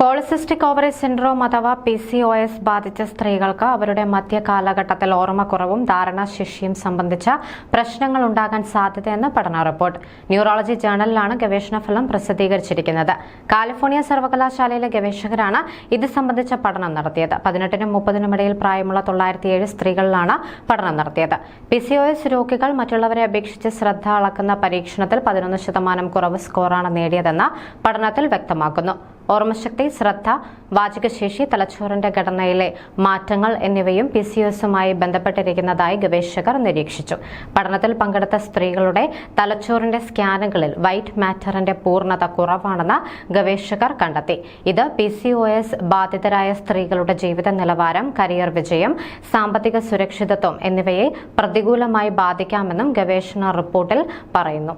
Polycystic ovary syndrome അഥവാ P C O S ബാധിച്ച സ്ത്രീകൾക്ക് അവരുടെ മധ്യകാലഘട്ടത്തിൽ ഓർമ്മക്കുറവും ധാരണാശേഷിയും സംബന്ധിച്ച പ്രശ്നങ്ങൾ ഉണ്ടാകാൻ സാധ്യതയെന്ന് പഠന റിപ്പോർട്ട്. ന്യൂറോളജി ജേണലിലാണ് ഗവേഷണ ഫലം പ്രസിദ്ധീകരിച്ചിരിക്കുന്നത്. കാലിഫോർണിയ സർവകലാശാലയിലെ ഗവേഷകരാണ് ഇത് സംബന്ധിച്ച പഠനം നടത്തിയത്. പതിനെട്ടിനും മുപ്പതിനും ഇടയിൽ പ്രായമുള്ള തൊള്ളായിരത്തിയേഴ് സ്ത്രീകളിലാണ് പഠനം നടത്തിയത്. പി സി ഒ എസ് രോഗികൾ മറ്റുള്ളവരെ അപേക്ഷിച്ച് ശ്രദ്ധ അളക്കുന്ന പരീക്ഷണത്തിൽ പതിനൊന്ന് ശതമാനം കുറവ് സ്കോറാണ് നേടിയതെന്ന് പഠനത്തിൽ വ്യക്തമാക്കുന്നു. ഓർമ്മശക്തി ശ്രദ്ധ വാചകശേഷി തലച്ചോറിന്റെ ഘടനയിലെ മാറ്റങ്ങൾ എന്നിവയും പി സി എസുമായി ബന്ധപ്പെട്ടിരിക്കുന്നതായി ഗവേഷകർ നിരീക്ഷിച്ചു. പഠനത്തിൽ പങ്കെടുത്ത സ്ത്രീകളുടെ തലച്ചോറിന്റെ സ്കാനുകളിൽ വൈറ്റ് മാറ്ററിന്റെ പൂർണത കുറവാണെന്ന് ഗവേഷകർ കണ്ടെത്തി. ഇത് പി സി ഒ എസ് ബാധിതരായ സ്ത്രീകളുടെ ജീവിത നിലവാരം കരിയർ വിജയം സാമ്പത്തിക സുരക്ഷിതത്വം എന്നിവയെ പ്രതികൂലമായി ബാധിക്കാമെന്നും ഗവേഷണ റിപ്പോർട്ടിൽ പറയുന്നു.